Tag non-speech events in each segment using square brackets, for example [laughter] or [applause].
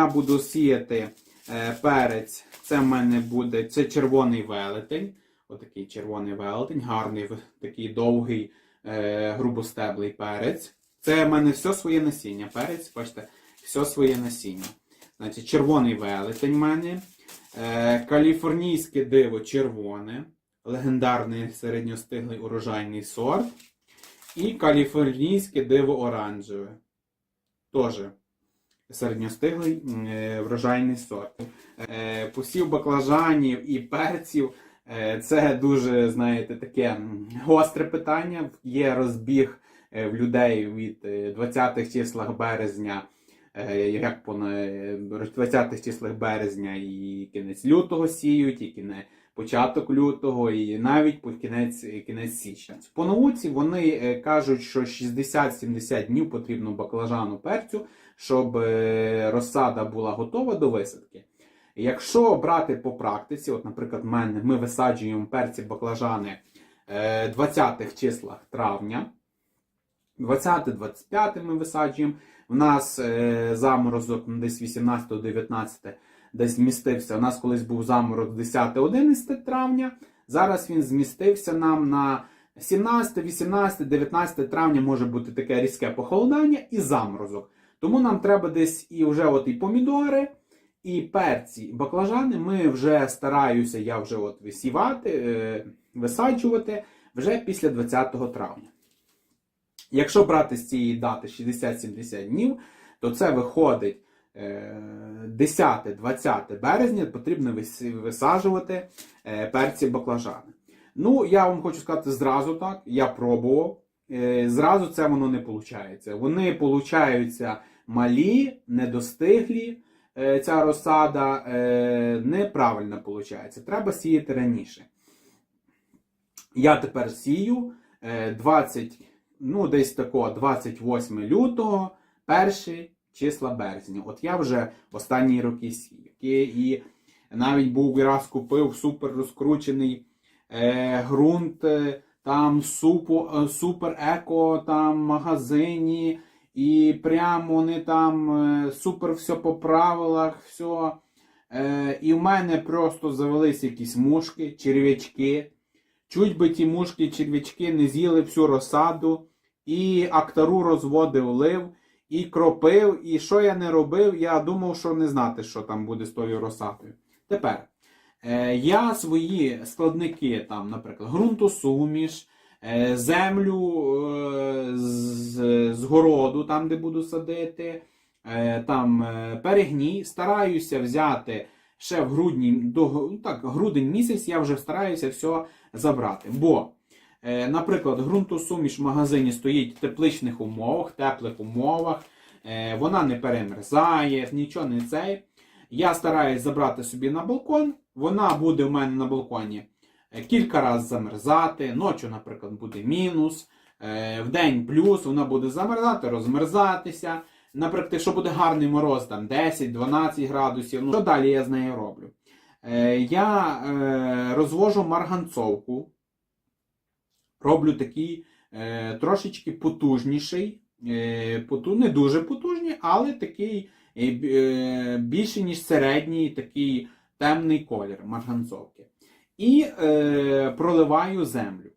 я буду сіяти е, перець. Це в мене буде це червоний велетень. Отакий червоний велетень, гарний, такий довгий, е, грубостеблий перець. Це в мене все своє насіння. Перець, бачите, все своє насіння. Значить, червоний велетень в мене. Е, каліфорнійське диво червоне, легендарний середньостиглий урожайний сорт. І каліфорнійське диво оранжеве. Теж середньостиглий е, врожайний сорт. Е, посів баклажанів і перців. е, Це дуже, знаєте, таке гостре питання. Є розбіг в людей від е, 20-х числах березня, як по 20-х числах березня і кінець лютого сіють, і кінець початок лютого, і навіть по кінець, кінець січня. По науці вони кажуть, що 60-70 днів потрібно баклажану перцю, щоб е, розсада була готова до висадки. Якщо брати по практиці, от, наприклад, ми висаджуємо перці баклажани е, 20-х числах травня, 20-25 ми висаджуємо. У нас е, заморозок десь 18-19 десь змістився. У нас колись був заморозок 10-11 травня. Зараз він змістився нам на 17, 18, 19 травня може бути таке різке похолодання і заморозок. Тому нам треба десь і вже от і помідори, і перці, і баклажани. Ми вже стараюся, я вже от висівати, е, висаджувати вже після 20 травня. Якщо брати з цієї дати 60-70 днів, то це виходить е, 10-20 березня потрібно висаджувати е, перці баклажани. Ну, я вам хочу сказати зразу так, я пробував. Е, Зразу це воно не виходить. Вони получаються малі, недостиглі. е, Ця розсада е, неправильно виходить. Треба сіяти раніше. Я тепер сію е, 20, ну десь тако 28 лютого, перші числа березня. От я вже останні роки сію. І, навіть був раз купив супер розкручений е, ґрунт, е, там супу, е, супер еко там магазині, і прямо вони там е, супер все по правилах, все. Е, і в мене просто завелись якісь мушки, черв'ячки. Чуть би ті мушки, черв'ячки не з'їли всю розсаду, і актару розводив лив, і кропив, і що я не робив, я думав, що не знати, що там буде з тою розсадою. Тепер е, я свої складники, там, наприклад, ґрунтосуміш, е, землю е, з, з городу, там, де буду садити, е, там е, перегній, стараюся взяти ще в грудні, до, ну, так, грудень місяць я вже стараюся все забрати. Бо, е, наприклад, ґрунтосуміш в магазині стоїть в тепличних умовах, теплих умовах, е, вона не перемерзає, нічого не цей. Я стараюсь забрати собі на балкон. Вона буде в мене на балконі е, кілька разів замерзати. Ночі, наприклад, буде мінус. е, В день плюс, вона буде замерзати, розмерзатися. Наприклад, якщо буде гарний мороз, там 10-12 градусів. Ну, що далі я з нею роблю? Е, Я е, розвожу марганцовку. Роблю такий е, трошечки потужніший. Е, не дуже потужний, але такий е, б- е, більше, ніж середній, такий темний колір марганцовки. І е, проливаю землю.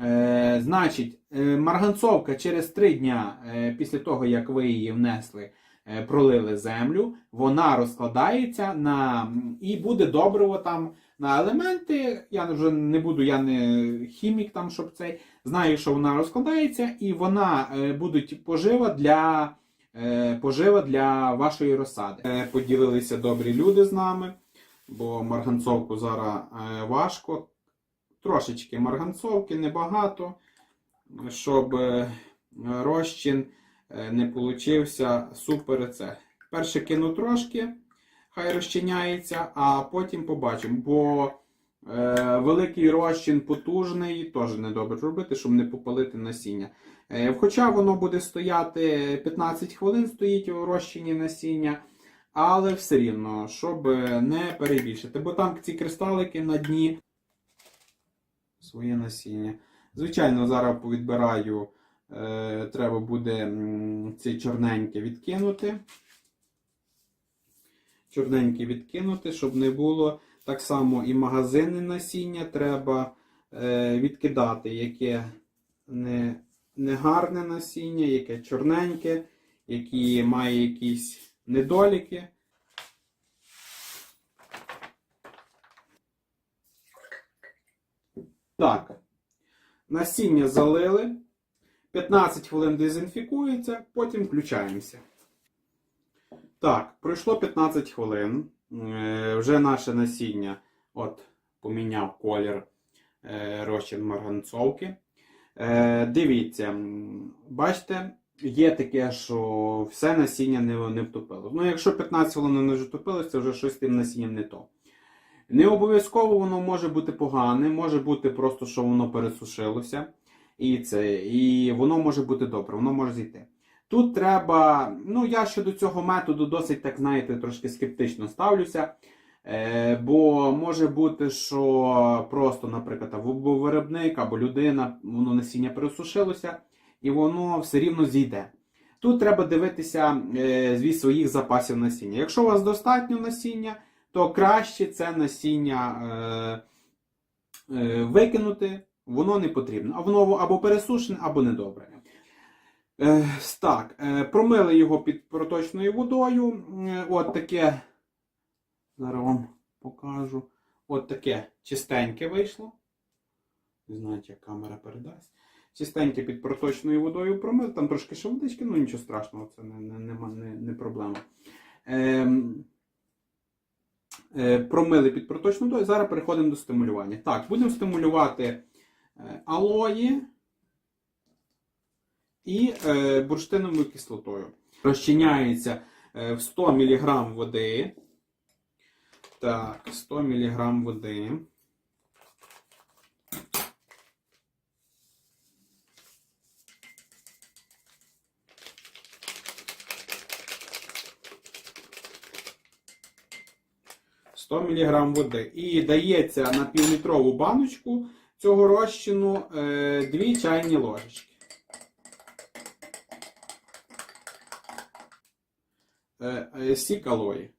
Е, значить, е, марганцовка через 3 дня е, після того, як ви її внесли, е, пролили землю, вона розкладається на і буде добриво там на елементи. Я вже не буду, я не хімік там, щоб цей. Знаю, що вона розкладається, і вона е, будуть пожива для, е, пожива для вашої розсади. Е, поділилися добрі люди з нами, бо марганцовку зараз е, важко. Трошечки марганцовки, небагато, щоб е, розчин е, не получився супер це. Перше кину трошки, хай розчиняється, а потім побачимо. Бо великий розчин потужний, теж не добре робити, щоб не попалити насіння. Хоча воно буде стояти 15 хвилин, стоїть у розчині насіння. Але все рівно, щоб не перебільшити. Бо там ці кристалики на дні своє насіння. Звичайно, зараз повідбираю, е, треба буде ці чорненьке відкинути. чорненькі відкинути, щоб не було. Так само і магазинне насіння треба е, відкидати, яке не, не гарне насіння, яке чорненьке, яке має якісь недоліки. Так. Насіння залили. 15 хвилин дезінфікується, потім включаємося. Так, пройшло 15 хвилин. Е, Вже наше насіння от, поміняв колір е, розчин марганцовки. Е, Дивіться, бачите, є таке, що все насіння не, не втопило. Ну, якщо 15 хвилин не втопилось, це вже щось тим насінням не то. Не обов'язково воно може бути погане, може бути просто, що воно пересушилося. І це, і воно може бути добре, воно може зійти. Тут треба, ну я щодо цього методу досить, так знаєте, трошки скептично ставлюся. Е, бо може бути, що просто, наприклад, або виробник, або людина, воно насіння пересушилося, і воно все рівно зійде. Тут треба дивитися е, від своїх запасів насіння. Якщо у вас достатньо насіння, то краще це насіння е, е, викинути, воно не потрібно. А воно або пересушене, або недобре. Так, промили його під проточною водою. От таке. Зараз вам покажу. От таке чистеньке вийшло. Не знаю, як камера передасть. Чистеньке під проточною водою промив. Там трошки ще водички, ну нічого страшного, це не, не, не, не, проблема. Ем, е, промили під проточною водою. Зараз переходимо до стимулювання. Так, будемо стимулювати е, алої і е, бурштиновою кислотою. Розчиняється е, в 100 мг води. Так, 100 мг води. «100 мг води. І дається на півлітрову баночку цього розчину е, 2 чайні ложечки. Е, е, сік алої.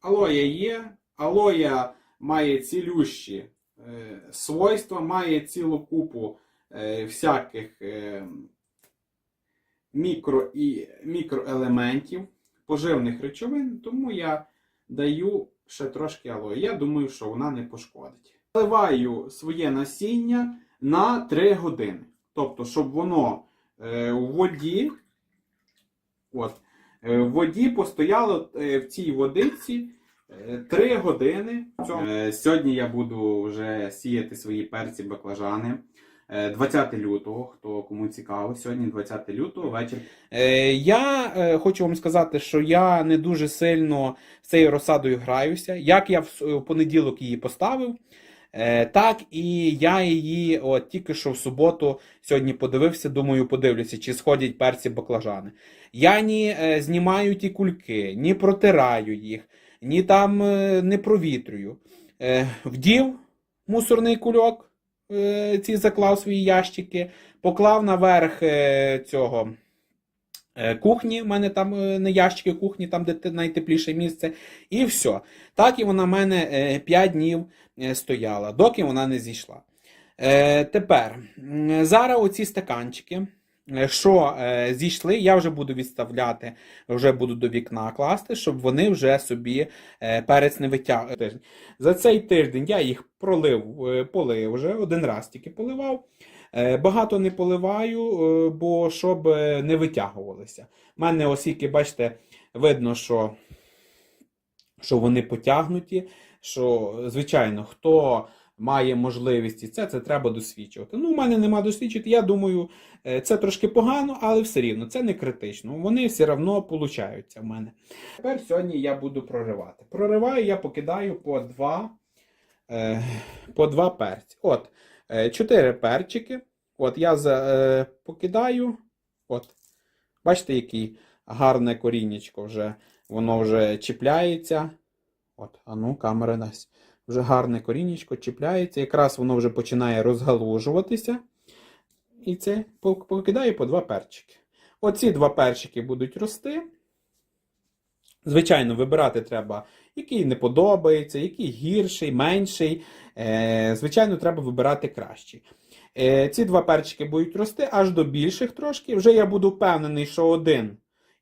Алоя є, алоя має цілющі е, свойства, має цілу купу е, всяких е, мікро і мікроелементів, поживних речовин, тому я даю ще трошки алої. Я думаю, що вона не пошкодить. Заливаю своє насіння на 3 години. Тобто, щоб воно е, у воді. От, Е, В воді постояло е, в цій водиці 3 години. Е, Сьогодні я буду вже сіяти свої перці баклажани. Е, 20 лютого, хто кому цікаво, сьогодні 20 лютого вечір. Е, я е, хочу вам сказати, що я не дуже сильно з цією розсадою граюся. Як я в, понеділок її поставив, е, так і я її от, тільки що в суботу сьогодні подивився, думаю, подивлюся, чи сходять перці баклажани. Я ні е, знімаю ті кульки, ні протираю їх, ні там е, не провітрюю. Е, вдів мусорний кульок, е, ці заклав свої ящики, поклав наверх е, цього е, кухні. в мене там е, не ящики кухні, там де найтепліше місце. І все. Так і вона в мене е, 5 днів е, стояла, доки вона не зійшла. Е, тепер, зараз оці стаканчики, е, що е, зійшли, я вже буду відставляти, вже буду до вікна класти, щоб вони вже собі е, перець не витягли. За цей тиждень я їх пролив, е, полив вже, один раз тільки поливав. Е, Багато не поливаю, е, бо щоб е, не витягувалися. У мене оскільки, бачите, видно, що, що вони потягнуті. Що, звичайно, хто має можливість і це, це треба досвідчувати. Ну, у мене нема досвідчити. Я думаю, е, це трошки погано, але все рівно це не критично. Вони все одно получаються в мене. Тепер сьогодні я буду проривати. Прориваю, я покидаю по два, е, по два перці. От, е, чотири перчики. От я за, е, покидаю. От, бачите, який гарне коріннячко вже. Воно вже чіпляється. От, а ну, камера дасть. Вже гарне коріннячко чіпляється. Якраз воно вже починає розгалужуватися. І це покидаю по два перчики. Оці два перчики будуть рости. Звичайно, вибирати треба, який не подобається, який гірший, менший. Е, Звичайно, треба вибирати кращий. Е, Ці два перчики будуть рости аж до більших трошки. Вже я буду впевнений, що один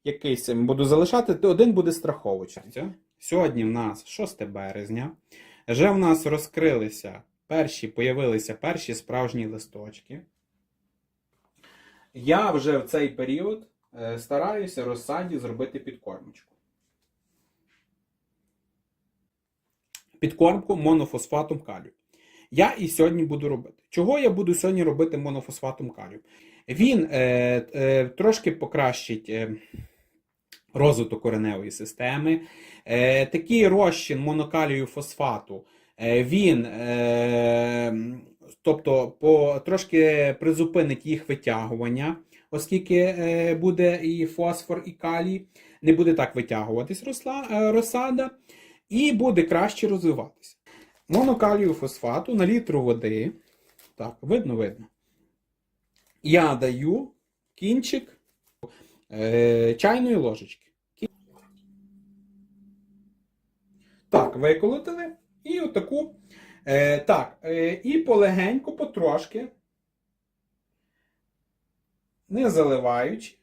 якийсь буду залишати, то один буде страховуючий. Сьогодні в нас 6 березня. Вже в нас розкрилися перші, появилися перші справжні листочки. Я вже в цей період е, стараюся розсаді зробити підкормочку. Підкормку монофосфатом калію. Я і сьогодні буду робити. Чого я буду сьогодні робити монофосфатом калію? Він е, е, трошки покращить е, розвиток кореневої системи. Е, такий розчин монокалію фосфату, е, він тобто, по, трошки призупинить їх витягування, оскільки е, буде і фосфор, і калій, не буде так витягуватись росла, е, розсада, і буде краще розвиватися. Монокалію фосфату на літру води. Так, видно, видно. Я даю кінчик е, чайної ложечки. Так, виколотили. І отаку. Е, так, е, і полегенько, потрошки, не заливаючи,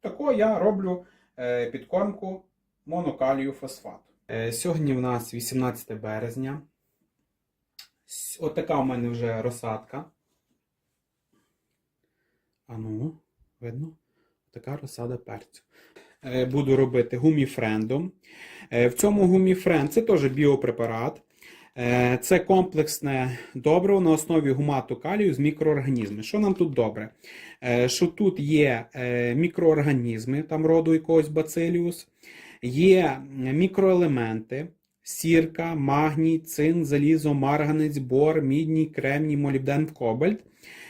тако я роблю е, підкормку монокалію фосфату. Е, сьогодні в нас 18 березня. Отака у мене вже розсадка. А ну, видно? Така розсада перцю. Е, Буду робити гуміфрендом. Е, В цьому гуміфренд це теж біопрепарат. Е, Це комплексне добриво на основі гумату калію з мікроорганізмами. Що нам тут добре? Е, Що тут є е, мікроорганізми, там роду якогось бациліус, є мікроелементи, сірка, магній, цин, залізо, марганець, бор, мідній, кремній, молібден, кобальт.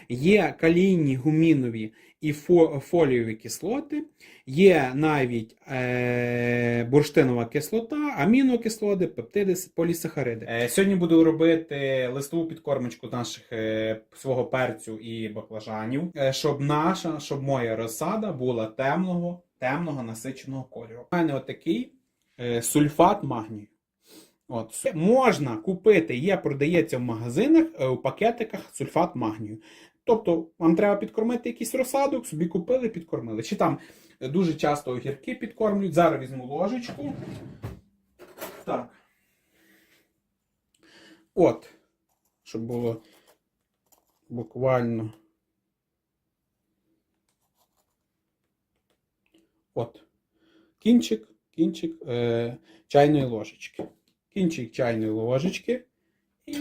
Є калійні гумінові і фо- фолієві кислоти, є навіть е, бурштинова кислота, амінокислоти, пептиди, полісахариди. Е, сьогодні буду робити листову підкормочку наших е, свого перцю і баклажанів, е, щоб наша, щоб моя розсада була темного, темного насиченого кольору. У мене отакий е, сульфат магнію. От. Можна купити, є, продається в магазинах е, у пакетиках сульфат магнію. Тобто вам треба підкормити якийсь розсадок, собі купили, підкормили. Чи там е, дуже часто огірки підкормлюють. Зараз візьму ложечку. Так. От. Щоб було буквально. От. Кінчик, кінчик е, чайної ложечки. Кінчик чайної ложечки. І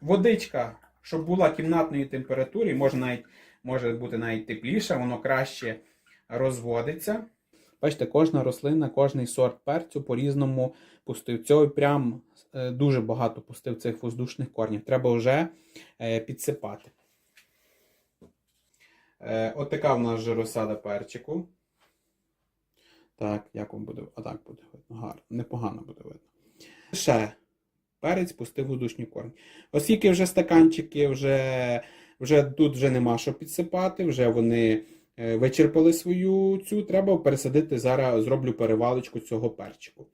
водичка, щоб була кімнатної температури, може навіть може бути навіть тепліше, воно краще розводиться. Бачите, кожна рослина, кожний сорт перцю по-різному пустив. Цього прям е, дуже багато пустив цих воздушних корнів. Треба вже е, підсипати. Е, от така в нас вже розсада перчику. Так, як вам буде? А так буде видно. Гарно, непогано буде видно. Ще перець пустив воздушні корні. Оскільки вже стаканчики, вже, вже тут вже нема що підсипати, вже вони е, вичерпали свою цю, треба пересадити зараз, зроблю перевалочку цього перчику.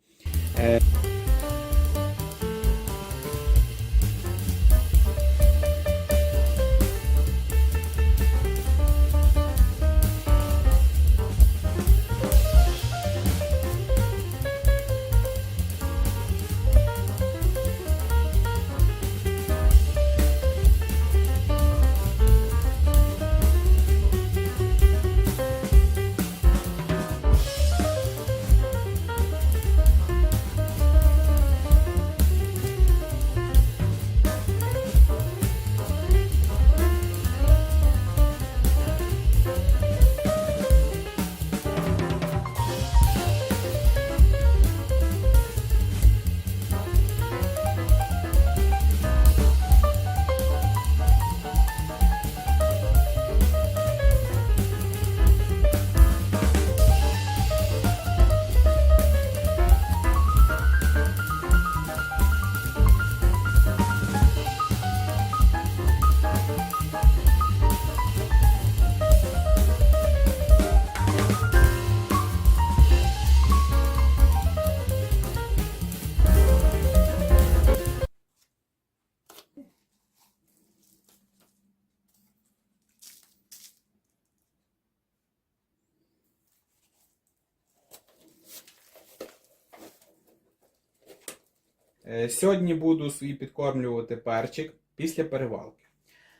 Сьогодні буду свій підкормлювати перчик після перевалки.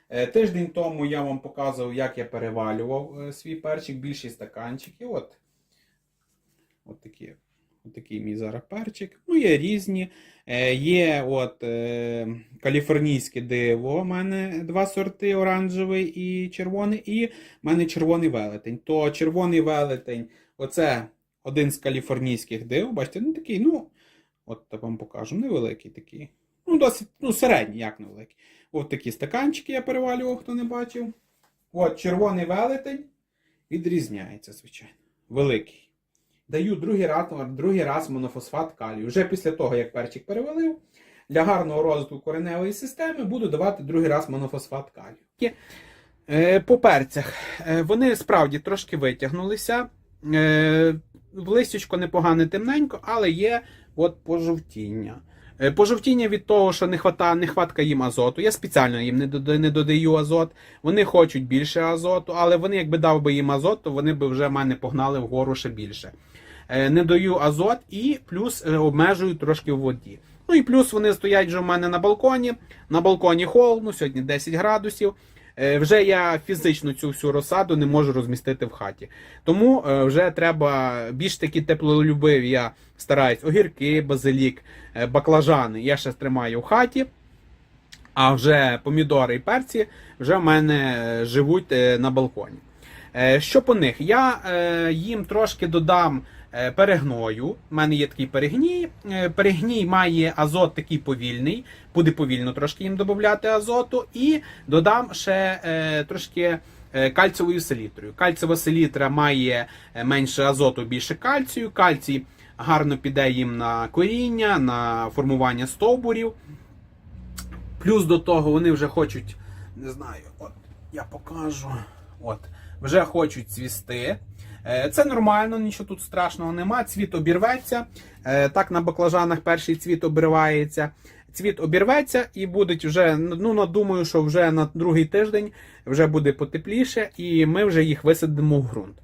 Е, Тиждень тому я вам показував, як я перевалював е, свій перчик, більший стаканчик. І от, от такі. От такий мій зараз перчик. Ну, є різні. Е, є от е, каліфорнійське диво. У мене два сорти: оранжевий і червоний, і в мене червоний велетень. То червоний велетень, оце один з каліфорнійських див. Бачите, ну такий, ну, от я вам покажу, невеликий такий. Ну, досить, ну, середній, як невеликий. От такі стаканчики я перевалював, хто не бачив. От червоний велетень відрізняється, звичайно. Великий. Даю другий раз, другий раз монофосфат калію. Вже після того, як перчик перевалив, для гарного розвитку кореневої системи буду давати другий раз монофосфат калію. Е, По перцях. Е, Вони справді трошки витягнулися. Е, В листячко непогане темненько, але є от пожовтіння. Е, Пожовтіння від того, що не хвата, нехватка їм азоту. Я спеціально їм не дода- не додаю азот. Вони хочуть більше азоту, але вони, якби дав би їм азот, то вони б вже мене погнали вгору ще більше. Е, Не даю азот і плюс е, обмежую трошки в воді. Ну і плюс вони стоять вже в мене на балконі. На балконі холодно, сьогодні 10 градусів. Е, Вже я фізично цю всю розсаду не можу розмістити в хаті. Тому е, вже треба більш такі теплолюбиві. Я стараюсь огірки, базилік, е, баклажани. Я ще тримаю в хаті. А вже помідори і перці вже в мене живуть на балконі. Що по них? Я їм трошки додам перегною. У мене є такий перегній. Е, Перегній має азот такий повільний. Буде повільно трошки їм додати азоту. І додам ще е, трошки е, кальцієвою селітрою. Кальцієва селітра має е, менше азоту, більше кальцію. Кальцій гарно піде їм на коріння, на формування стовбурів. Плюс до того вони вже хочуть, не знаю, от я покажу. От, вже хочуть цвісти. Е, Це нормально, нічого тут страшного нема. Цвіт обірветься. Е, Так на баклажанах перший цвіт обривається. Цвіт обірветься і будуть вже, ну думаю, що вже на другий тиждень вже буде потепліше, і ми вже їх висадимо в ґрунт.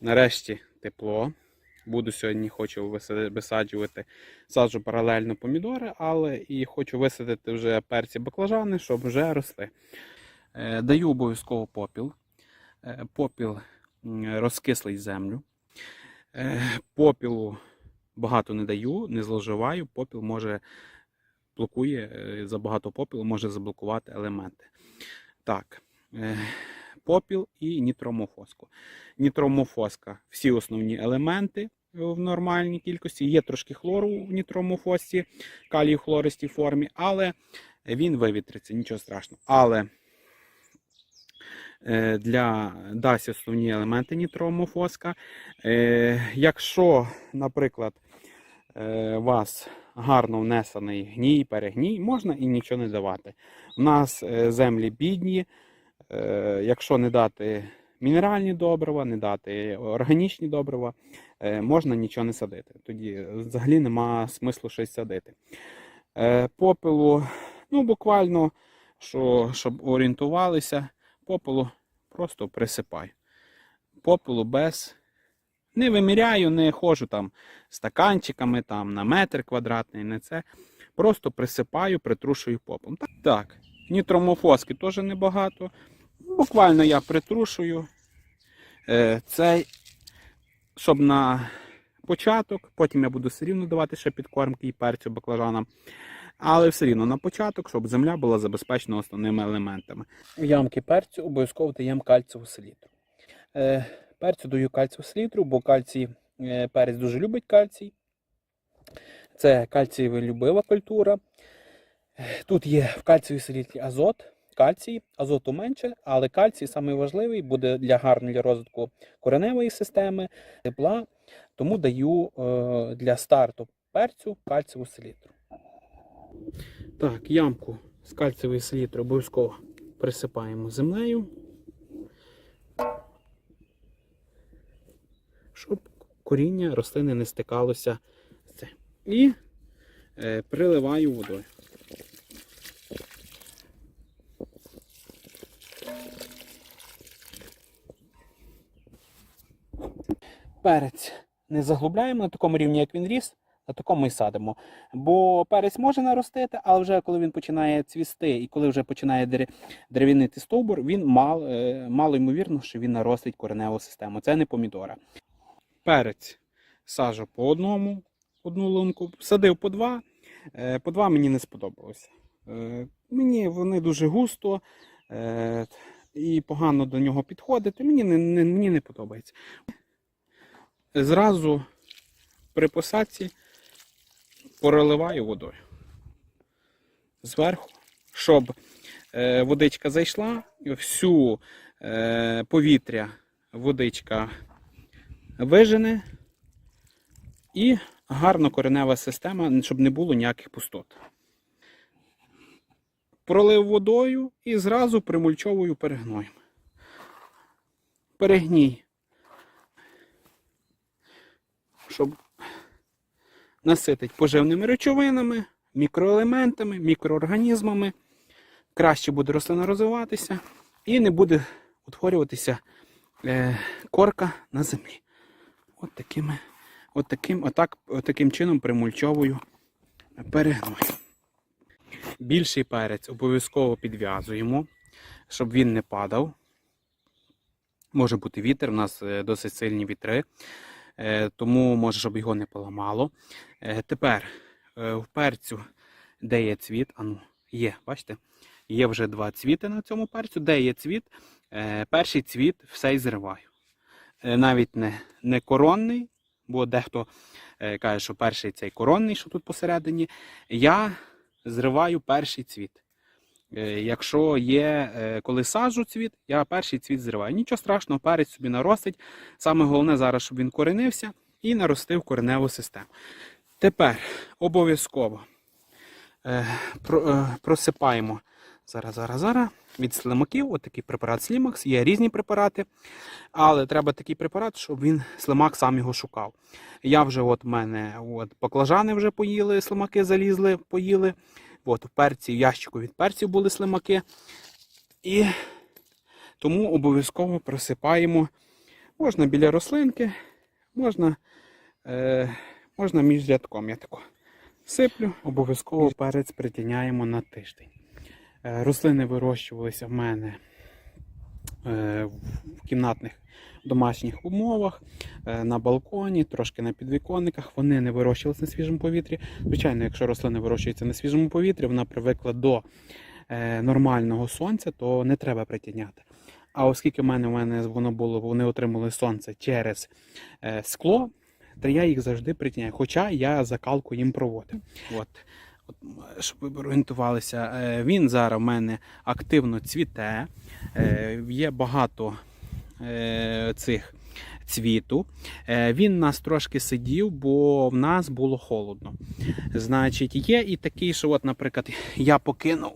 Нарешті тепло. Буду сьогодні хочу висаджувати, саджу паралельно помідори, але і хочу висадити вже перці баклажани, щоб вже росли. Е, Даю обов'язково попіл. Попіл розкислить землю. Е, Попілу багато не даю, не зловживаю. Попіл може блокує, е, забагато попілу може заблокувати елементи. Так, е, попіл і нітромофоску. Нітромофоска всі основні елементи в нормальній кількості. Є трошки хлору в нітромофосці, калій-хлористій формі, але він вивітриться, нічого страшного. Але для дасть основні елементи нітромофоска. Е, Якщо, наприклад, е, у вас гарно внесений гній, перегній, можна і нічого не давати. У нас е, землі бідні, е, якщо не дати мінеральні добрива, не дати органічні добрива, е, можна нічого не садити. Тоді взагалі нема смислу щось садити. Е, Попелу, ну буквально, що, щоб орієнтувалися, попелу просто присипаю. Попелу без. Не виміряю, не ходжу там стаканчиками там, на метр квадратний, не це. Просто присипаю, притрушую попелом. Так, так. нітромофоски теж небагато. Буквально я притрушую е, цей, щоб на початок, потім я буду все рівно давати ще підкормки і перцю баклажанам. Але все рівно на початок, щоб земля була забезпечена основними елементами. В ямки перцю обов'язково даємо кальцеву селітру. Е, перцю даю кальцеву селітру, бо кальцій, е, перець дуже любить кальцій. Це кальцієво-любива культура. Тут є в кальцієвій селітрі азот, кальцій, азоту менше, але кальцій найважливий буде для гарного розвитку кореневої системи, тепла. Тому даю е, для старту перцю кальцієву селітру. Так, ямку з кальцієвої селітри обов'язково присипаємо землею, щоб коріння рослини не стикалося з цим. І е, приливаю водою. Перець не заглубляємо на такому рівні, як він ріс. На такому і садимо. Бо перець може наростити, але вже коли він починає цвісти і коли вже починає дерев- дерев'янити стовбур, він мал, е, мало ймовірно, що він наростить кореневу систему. Це не помідора. Перець сажу по одному, одну лунку, садив по два. Е, По два мені не сподобалося. Е, Мені вони дуже густо і погано до нього підходити. Мені не, не, мені не подобається. Зразу при посадці проливаю водою. Зверху, щоб е, водичка зайшла, всю е, повітря водичка вижене і гарно коренева система, щоб не було ніяких пустот. Пролив водою і зразу примульчовую перегноєм. Перегній. Щоб наситить поживними речовинами, мікроелементами, мікроорганізмами. Краще буде рослина розвиватися і не буде утворюватися е, корка на землі. От такими, от таким, отак, от таким чином примульчовую перегною. Більший перець обов'язково підв'язуємо, щоб він не падав. Може бути вітер, у нас е, досить сильні вітри, тому може, щоб його не поламало. Е, Тепер е, в перцю, де є цвіт, ану, є, бачите? Є вже два цвіти на цьому перцю. Де є цвіт, е, перший цвіт все й зриваю. Е, Навіть не, не коронний, бо дехто е, каже, що перший цей коронний, що тут посередині. Я зриваю перший цвіт. Е, Якщо є, е, коли саджу цвіт, я перший цвіт зриваю. Нічого страшного, перець собі наростить. Саме головне зараз, щоб він коренився і наростив кореневу систему. Тепер обов'язково е, про- просипаємо зараз, зараз, зараз від слимаків. От такий препарат Слімакс. Є різні препарати, але треба такий препарат, щоб він слимак сам його шукав. Я вже от мене от, баклажани вже поїли, слимаки залізли, поїли. От, перці, в ящику від перців були слимаки. І тому обов'язково просипаємо. Можна біля рослинки, можна, е, можна між рядком. Я тако сиплю, обов'язково перець притіняємо на тиждень. Е, рослини вирощувалися в мене е, в кімнатних домашніх умовах, е, на балконі, трошки на підвіконниках. Вони не вирощувалися на свіжому повітрі. Звичайно, якщо рослина вирощується на свіжому повітрі, вона привикла до е, нормального сонця, то не треба притіняти. А оскільки в мене, в мене воно було, вони отримали сонце через е, скло, то я їх завжди притіняю. Хоча я закалку їм проводив. От. От, щоб ви орієнтувалися, він зараз в мене активно цвіте, є багато цих цвіту. Е, Він нас трошки сидів, бо в нас було холодно. Значить, є і такий, що, от, наприклад, я покинув.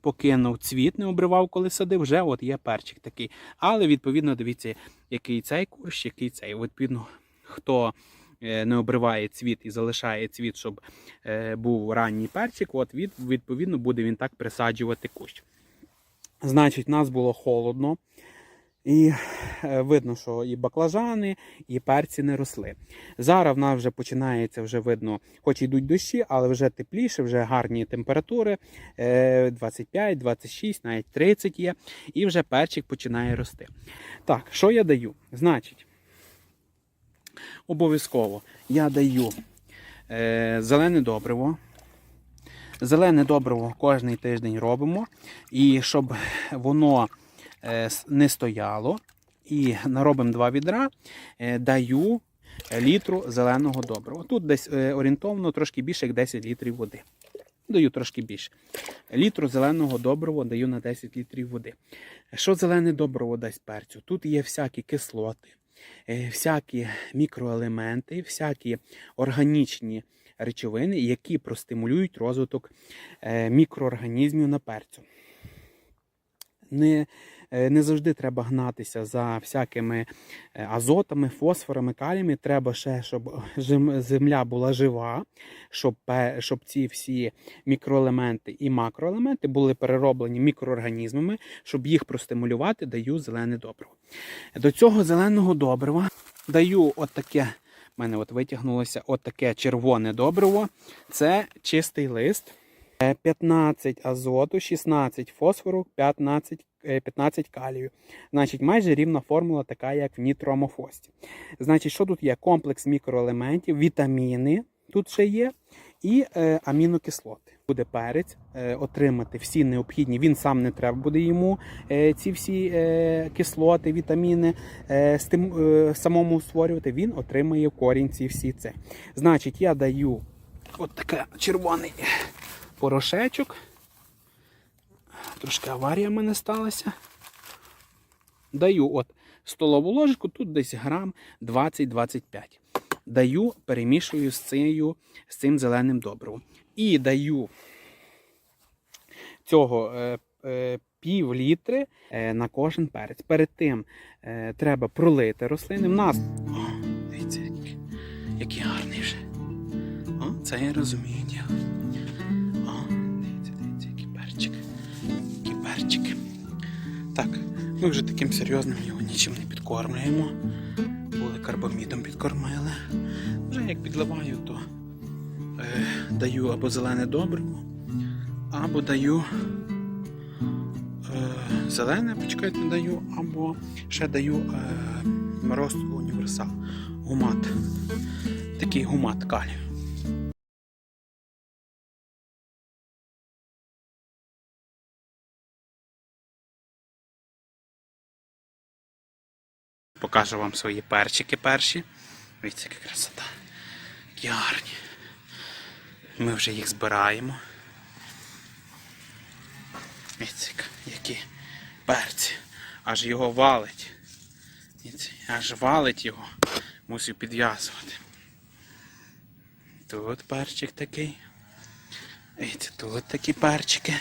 Покинув цвіт, не обривав, коли садив, вже от є перчик такий. Але відповідно дивіться, який цей кущ, який цей. Відповідно, хто е, не обриває цвіт і залишає цвіт, щоб е, був ранній перчик, от від, відповідно буде він так присаджувати кущ. Значить, нас було холодно. І е, видно, що і баклажани, і перці не росли. Зараз в нас вже починається, вже видно, хоч йдуть дощі, але вже тепліше, вже гарні температури. е, 25, 26, навіть 30 є. І вже перчик починає рости. Так, що я даю? Значить, обов'язково я даю е, зелене добриво. Зелене добриво кожний тиждень робимо. І щоб воно е, не стояло, і наробимо два відра, е, даю літру зеленого добрива. Тут десь е, орієнтовно трошки більше, як 10 літрів води. Даю трошки більше. Літру зеленого добрива даю на 10 літрів води. Що зелене добриво дасть перцю? Тут є всякі кислоти, е, всякі мікроелементи, всякі органічні речовини, які простимулюють розвиток е, мікроорганізмів на перцю. Не, е, не завжди треба гнатися за всякими е, азотами, фосфорами, каліями. Треба ще, щоб [laughs] земля була жива, щоб, щоб ці всі мікроелементи і макроелементи були перероблені мікроорганізмами, щоб їх простимулювати, даю зелене добриво. До цього зеленого добрива даю от таке У мене от витягнулося от таке червоне добриво. Це чистий лист. Е, 15 азоту, 16 фосфору, 15, е, 15 калію. Значить, майже рівна формула, така як в нітроамофості. Значить, що тут є? Комплекс мікроелементів, вітаміни тут ще є, і е, амінокислоти. Буде перець е, отримати всі необхідні. Він сам не треба буде йому е, ці всі е, кислоти, вітаміни е, стим, е, самому створювати. Він отримає в корінь ці всі це. Значить, я даю от таке червоний порошечок. Трошки аварія в мене сталася. Даю от столову ложку, тут десь грам 20-25. Даю, перемішую з, цією, з цим зеленим добривом. І даю цього е, е, пів літри е, на кожен перець. Перед тим е, треба пролити рослини. В нас. О, дивіться, який гарний вже. О, це я розумію Який. Так, ми вже таким серйозним його нічим не підкормлюємо. Були карбамідом підкормили. Вже як підливаю, то е, даю або зелене добриво, або даю е, зелене, почекайте, даю, або ще даю е, морозку універсал. Гумат. Такий гумат калію. Покажу вам свої перчики перші. Дивіться, яка красота. Які гарні. Ми вже їх збираємо. Дивіться, які перці. Аж його валить. Аж валить його. Мусив підв'язувати. Тут перчик такий. Дивіться, тут такі перчики.